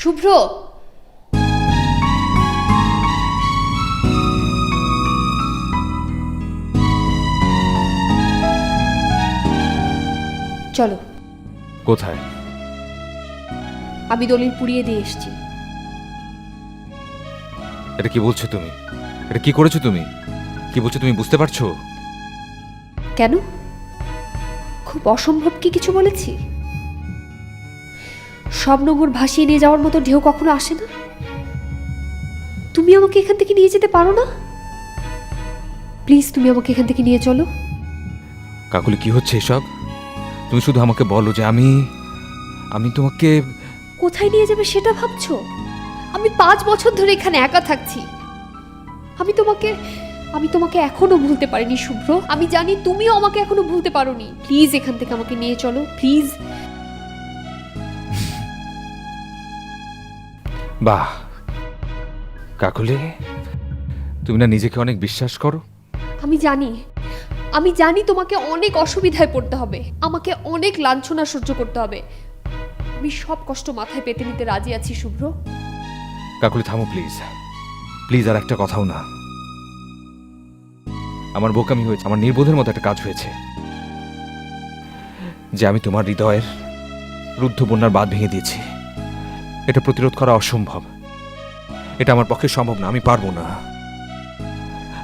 শুভ্র। চলো। কোথায়? আমি দলিল পুড়িয়ে দিয়ে এসেছি। এটা কি বলছো তুমি? এটা কি করেছ তুমি? কি বলছো তুমি বুঝতে পারছ? কেন? খুব অসম্ভব কি কিছু বলেছি? সব নোংর ভাসিয়ে নিয়ে যাওয়ার মতো ঢেউ কখনো আসে না? তুমি আমাকে এখান থেকে নিয়ে যেতে পারো না? প্লিজ তুমি আমাকে এখান থেকে নিয়ে চলো। কাকুলি কি হচ্ছে এসব? তুমি শুধু আমাকে বলো যে আমি আমি তোমাকে কোথায় নিয়ে যাবে সেটা ভাবছ? আমি পাঁচ বছর ধরে এখানে একা থাকছি। আমি তোমাকে আমি তোমাকে এখনও ভুলতে পারিনি শুভ্র। আমি জানি তুমিও আমাকে এখনও ভুলতে পারোনি। প্লিজ এখান থেকে আমাকে নিয়ে চলো। প্লিজ বাহ। কাকুলি তুমি না নিজেকে অনেক বিশ্বাস করো? আমি জানি। আমি জানি তোমাকে অনেক অসুবিধায় পড়তে হবে। আমাকে অনেক লাঞ্ছনা সহ্য করতে হবে। আমি সব কষ্ট মাথায় পেতে নিতে রাজি আছি শুভ্র। কাকুলি থামো প্লিজ। প্লিজ আর একটা কথাও না। আমার বোকামি হয়েছে আমার নির্বোধের মতো একটা কাজ হয়েছে। যে আমি তোমার হৃদয়ের রুদ্ধ বন্যার বাঁধ ভেঙে দিয়েছি। এটা প্রতিরোধ করা অসম্ভব। এটা আমার পক্ষে সম্ভব না আমি পারব না।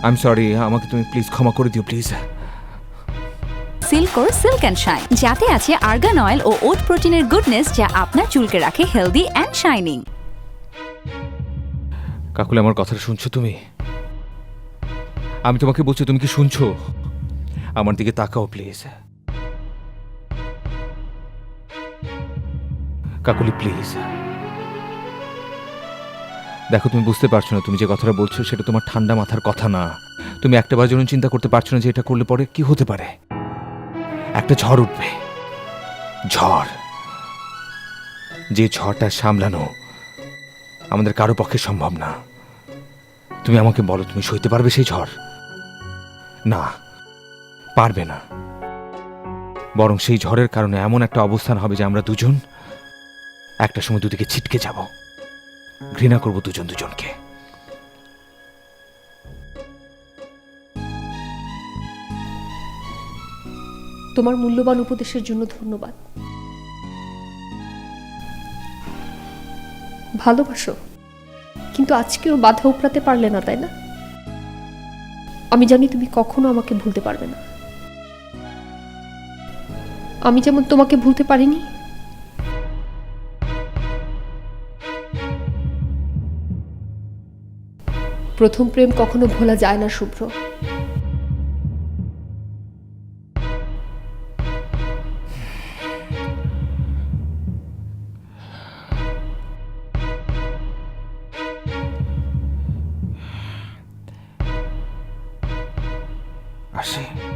আমি সরি আমাকে তুমি প্লিজ ক্ষমা করে দিও প্লিজ সিল্কোর সিল্ক অ্যান্ড শাইন যাতে আছে আর্গান অয়েল ও ওট প্রোটিনের গুডনেস যা আপনার চুলকে রাখে হেলদি অ্যান্ড শাইনিং কাকুলি আমার কথাটা শুনছো তুমি? আমি তোমাকে বলছি তুমি কি শুনছো? আমার দিকে তাকাও প্লিজ কাকুলি প্লিজ দেখো, তুমি বুঝতে পারছ না, তুমি যে কথাটা বলছো সেটা তোমার ঠান্ডা মাথার কথা না। তুমি একটা বার জন্য চিন্তা করতে পারছ না যে এটা করলে পরে কি হতে পারে। একটা ঝড় উঠবে। ঝড়। যে ঝড়টা সামলানো আমাদের কারও পক্ষে সম্ভব না। তুমি আমাকে বলো, তুমি সইতে পারবে সেই ঝড়? না, পারবে না। বরং সেই ঝড়ের কারণে এমন একটা অবস্থান হবে যে আমরা দুজন একটা সময় দুদিকে ছিটকে যাব। ঘৃণা করব দুজন দুজনকে। তোমার মূল্যবান উপদেশের জন্য ধন্যবাদ। ভালোবাসো, কিন্তু আজকেও বাধা উপড়াতে পারলে না, তাই না? আমি জানি তুমি কখনো আমাকে ভুলতে পারবে না। আমি যেমন তোমাকে ভুলতে পারিনি প্রথম প্রেম কখনো ভোলা যায় না শুভ্র। আসে।